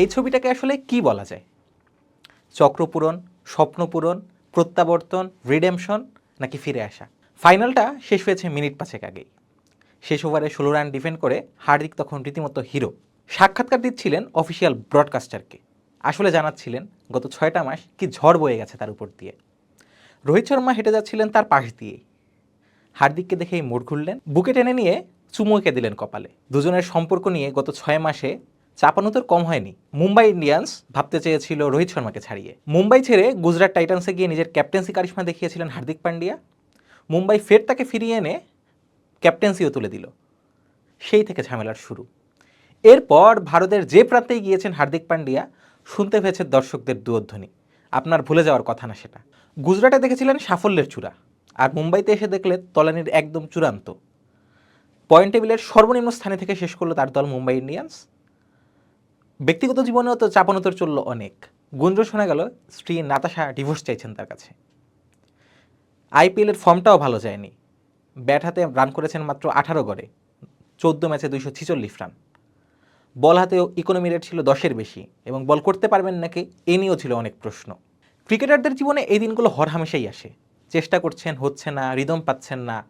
এই ছবিটাকে আসলে কি বলা যায়? চক্রপূরণ স্বপ্নপূরণ প্রত্যাবর্তন, রিডেমশন নাকি ফিরে আসা? ফাইনালটা শেষ হয়েছে মিনিট পাঁচেক আগেই। শেষ ওভারে ষোলো রান ডিফেন্ড করে হার্দিক তখন রীতিমতো হিরো। সাক্ষাৎকার দিচ্ছিলেন অফিসিয়াল ব্রডকাস্টারকে। আসলে জানাচ্ছিলেন, গত ছয়টা মাস কি ঝড় বয়ে গেছে তার উপর দিয়ে। রোহিত শর্মা হেঁটে যাচ্ছিলেন তার পাশ দিয়ে। হার্দিককে দেখেই মোড় ঘুরলেন বুকে টেনে নিয়ে চুমু এঁকে দিলেন কপালে। দুজনের সম্পর্ক নিয়ে গত ছয় মাসে চাপানো তোর কম হয়নি। মুম্বাই ইন্ডিয়ান্স ভাবতে চেয়েছিল রোহিত শর্মাকে ছাড়িয়ে। মুম্বাই ছেড়ে গুজরাট টাইটান্সে গিয়ে নিজের ক্যাপ্টেন্সি কারিশমা দেখিয়েছিলেন হার্দিক পান্ডিয়া। মুম্বাই ফের তাকে ফিরিয়ে এনে ক্যাপ্টেন্সিও তুলে দিল। সেই থেকে ঝামেলার শুরু। এরপর ভারতের যে প্রান্তেই গিয়েছেন হার্দিক পান্ডিয়া, শুনতে পেয়েছে দর্শকদের দুয়োধ্বনি। আপনার ভুলে যাওয়ার কথা না সেটা। গুজরাটে দেখেছিলেন সাফল্যের চূড়া, আর মুম্বাইতে এসে দেখলে তলানির একদম চূড়ান্ত। পয়েন্ট টেবিলের সর্বনিম্ন স্থানে থেকে শেষ করল তার দল মুম্বাই ইন্ডিয়ান্স। ব্যক্তিগত জীবনেও তো চাপানোতর চলল অনেক। গুঞ্জ শোনা গেল, স্ত্রী নাতাশা ডিভোর্স চাইছেন তার কাছে। আইপিএলের ফর্মটাও ভালো যায়নি। ব্যাট হাতে রান করেছেন মাত্র আঠারো গড়ে। চোদ্দ ম্যাচে দুইশো ছিচল্লিশ রান। বল হাতেও ইকোনমি রেট ছিল দশের বেশি এবং বল করতে পারবেন নাকি এ নিয়েও ছিল অনেক প্রশ্ন। ক্রিকেটারদের জীবনে এই দিনগুলো হরহামেশাই আসে। চেষ্টা করছেন, হচ্ছে না রিদম পাচ্ছেন না।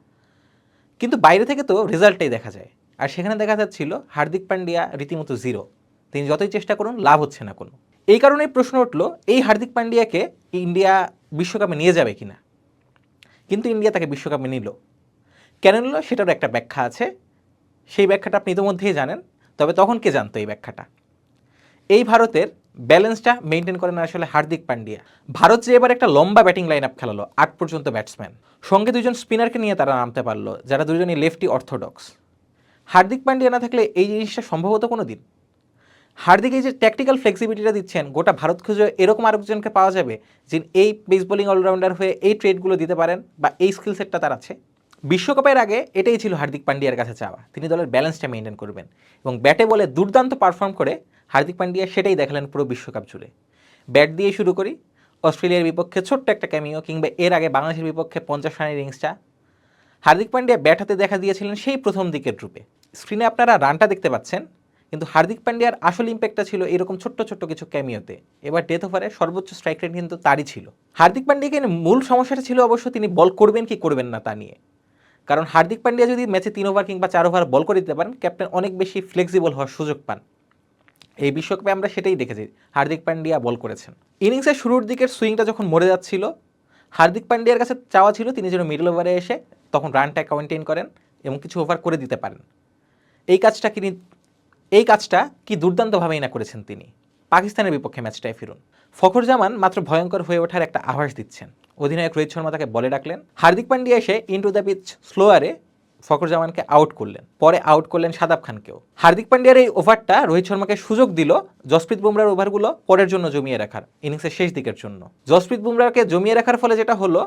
কিন্তু বাইরে থেকে তো রেজাল্টটাই দেখা যায়। আর সেখানে দেখা যাচ্ছিল হার্দিক পান্ডিয়া রীতিমতো জিরো তিনি যতই চেষ্টা করুন, লাভ হচ্ছে না কোনো। এই কারণেই প্রশ্ন উঠল, এই হার্দিক পান্ডিয়াকে ইন্ডিয়া বিশ্বকাপে নিয়ে যাবে কি না কিন্তু ইন্ডিয়া তাকে বিশ্বকাপে নিল। কেন নিল? সেটারও একটা ব্যাখ্যা আছে। সেই ব্যাখ্যাটা আপনি ইতিমধ্যেই জানেন, তবে তখন কে জানতো এই ব্যাখ্যাটা? এই ভারতের ব্যালেন্সটা মেনটেন করেন আসলে হার্দিক পান্ডিয়া। ভারত যে এবার একটা লম্বা ব্যাটিং লাইন আপ খেলালো আট পর্যন্ত ব্যাটসম্যান সঙ্গে দুজন স্পিনারকে নিয়ে তারা নামতে পারল, যারা দুজনই লেফটি অর্থোডক্স হার্দিক পান্ডিয়া না থাকলে এই জিনিসটা সম্ভবত কোনো দিন? হার্দিক এই যে ট্যাকটিক্যাল ফ্লেক্সিবিলিটিটা দিচ্ছেন, গোটা ভারত খুঁজে এরকম আরেকজনকে পাওয়া যাবে যিনি এই পেস বোলিং অলরাউন্ডার হয়ে এই ট্রেডগুলো দিতে পারেন বা এই স্কিল সেটটা তার আছে। বিশ্বকাপের আগে এটাই ছিল হার্দিক পান্ডিয়ার কাছে চাওয়া। তিনি দলের ব্যালেন্সটা মেনটেন করবেন এবং ব্যাটে বলে দুর্দান্ত পারফর্ম করে হার্দিক পান্ডিয়া সেটাই দেখালেন পুরো বিশ্বকাপ জুড়ে। ব্যাট দিয়ে শুরু করি। অস্ট্রেলিয়ার বিপক্ষে ছোট্ট একটা ক্যামিও কিংবা এর আগে বাংলাদেশের বিপক্ষে পঞ্চাশ রানের ইনিংসটা হার্দিক পান্ডিয়া ব্যাট হাতে দেখা দিয়েছিলেন সেই প্রথম দিকের রূপে। স্ক্রিনে আপনারা রানটা দেখতে পাচ্ছেন। কিন্তু হার্দিক পান্ডিয়ার আসল ইম্প্যাক্টটা ছিল এরকম ছোট্ট ছোট্ট কিছু ক্যামিওতে এবার ডেথ ওভারে সর্বোচ্চ স্ট্রাইক রেট কিন্তু তারই ছিল। হার্দিক পান্ডিয়াকে মূল সমস্যাটা ছিল অবশ্য তিনি বল করবেন কি করবেন না তা নিয়ে। কারণ হার্দিক পান্ডিয়া যদি ম্যাচে তিন ওভার কিংবা চার ওভার বল করে দিতে পারেন ক্যাপ্টেন অনেক বেশি ফ্লেক্সিবল হওয়ার সুযোগ পান। এই বিশ্বকাপে আমরা সেটাই দেখেছি, হার্দিক পান্ডিয়া বল করেছেন। ইনিংসের শুরুর দিকের সুইংটা যখন মরে যাচ্ছিল, হার্দিক পান্ডিয়ার কাছে চাওয়া ছিল তিনি যেন মিডল ওভারে এসে তখন রানটা কাউন্টেন করেন এবং কিছু ওভার করে দিতে পারেন। এই কাজটা তিনি এই কাজটা কি দুর্দান্তভাবেই না করেছেন তিনি? পাকিস্তানের বিপক্ষে ম্যাচটায় ফিরুন। ফখর জামান মাত্র ভয়ঙ্কর হয়ে ওঠার একটা আভাস দিচ্ছেন। অধিনায়ক রোহিত শর্মা তাকে বলে ডাকলেন হার্দিক পান্ডিয়া এসে ইন্টু দ্য পিচ স্লোয়ারে ফখর জামানকে আউট করলেন, পরে আউট করলেন সাদাব খানকেও। হার্দিক পান্ডিয়ার এই ওভারটা রোহিত শর্মাকে সুযোগ দিল জসপ্রীত বুমরার ওভারগুলো পরের জন্য জমিয়ে রাখার, ইনিংসের শেষ দিকের জন্য। জসপ্রীত বুমরাকে জমিয়ে রাখার ফলে যেটা হলো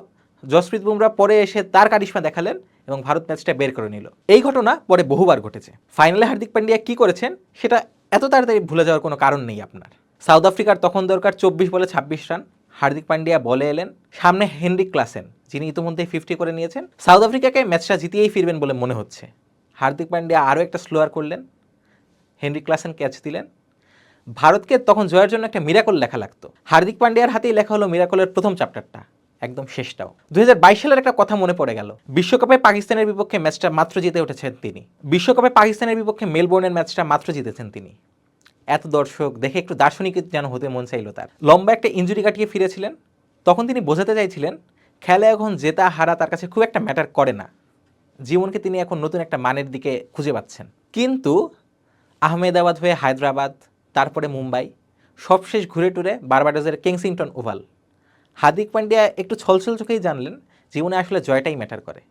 জসপ্রীত বুমরা পরে এসে তার কারিশমা দেখালেন এবং ভারত ম্যাচটা বের করে নিল। এই ঘটনা পরে বহুবার ঘটেছে। ফাইনালে হার্দিক পান্ডিয়া কি করেছেন, সেটা এত তাড়াতাড়ি ভুলে যাওয়ার কোনো কারণ নেই আপনার। সাউথ আফ্রিকার তখন দরকার চব্বিশ বলে ছাব্বিশ রান। হার্দিক পান্ডিয়া বলে এলেন, সামনে হেনরিক ক্লাসেন, যিনি ইতিমধ্যেই ফিফটি করে নিয়েছেন। সাউথ আফ্রিকাকে ম্যাচটা জিতিয়েই ফিরবেন বলে মনে হচ্ছে। হার্দিক পান্ডিয়া আরও একটা স্লোয়ার করলেন। হেনরিক ক্লাসেন ক্যাচ দিলেন। ভারতকে তখন জয়ের জন্য একটা মিরাকল লেখা লাগতো। হার্দিক পান্ডিয়ার হাতেই লেখা হলো মিরাকলের প্রথম চ্যাপ্টারটা একদম শেষটাও। দুই হাজার বাইশ সালের একটা কথা মনে পড়ে গেল। বিশ্বকাপে পাকিস্তানের বিপক্ষে ম্যাচটা মাত্র জিতে উঠেছেন তিনি। বিশ্বকাপে পাকিস্তানের বিপক্ষে মেলবোর্নের ম্যাচটা মাত্র জিতেছেন তিনি। এত দর্শক, দেখে একটু দার্শনিক যেন হতে মন চাইল তার। লম্বা একটা ইঞ্জুরি কাটিয়ে ফিরেছিলেন। তখন তিনি বোঝাতে চাইছিলেন, খেলা এখন জেতা হারা তার কাছে খুব একটা ম্যাটার করে না। জীবনকে তিনি এখন নতুন একটা মানের দিকে খুঁজে পাচ্ছেন। কিন্তু আহমেদাবাদ হয়ে হায়দ্রাবাদ, তারপরে মুম্বাই, সবশেষ ঘুরে টুরে বারবাডোজের কেংসিংটন ওভাল। হার্দিক পান্ডিয়া একটু ছলছল চোখেই জানলেন জীবনে আসলে জয়টাই ম্যাটার করে।